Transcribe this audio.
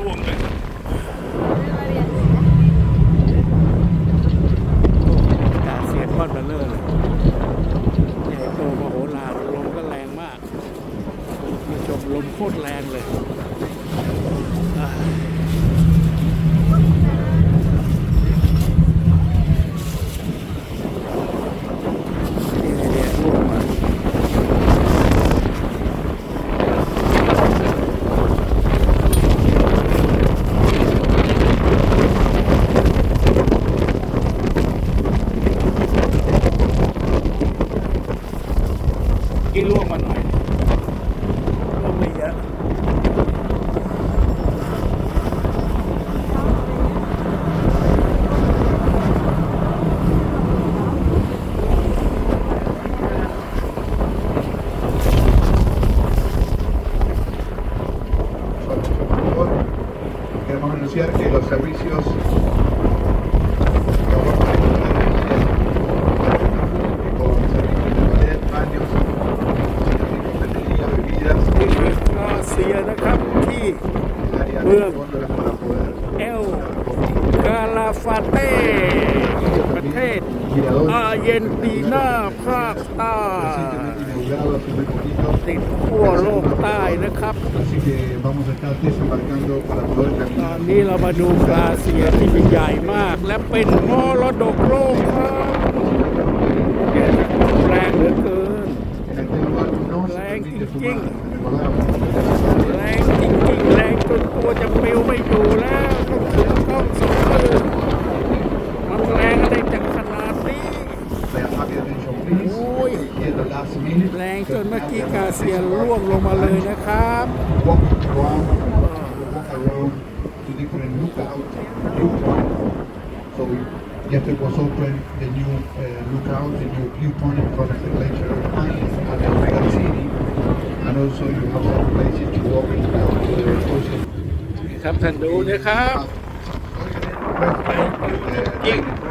ร่วงเลยเสียก้อนเบเลอร์เลยใหญ่โตมโหฬารลมก็แรงมากจมลมโคตรแรงเลย กี้ล่วงมาหน่อยล่วงไม่เยอะ queremos anunciar que los servicios ซียนะครับที่เมืองเอลกาลาฟาเต้ประเทศอาเยนตีน่าภาคใต้ติดขั้วโลกใต้นะครับ ตอนนี้เรามาดูกาเซียที่เป็นใหญ่มาก และเป็นมอรดกโลกครับแรงเหลือเกินแรงจริง King. fumar. Recordamos. แรงจริงๆ แรง จนตัวจะปลิวไม่อยู่แล้วต้องถึงต้องสองมือมันแรงอะไรจากขนาดนี้ May I have your attention, please? Ui. Here the last minute. แรงจนเมื่อกี้กาเซียร่วงลงมาเลยนะครับ Walk around, walk around to different lookout, viewpoint. So yesterday was open the new uh, lookout, the new viewpoint in front of the glacier and the Omega City. And also you have some places to walk down to the ocean. ครับท่านดูนะครับ Uh,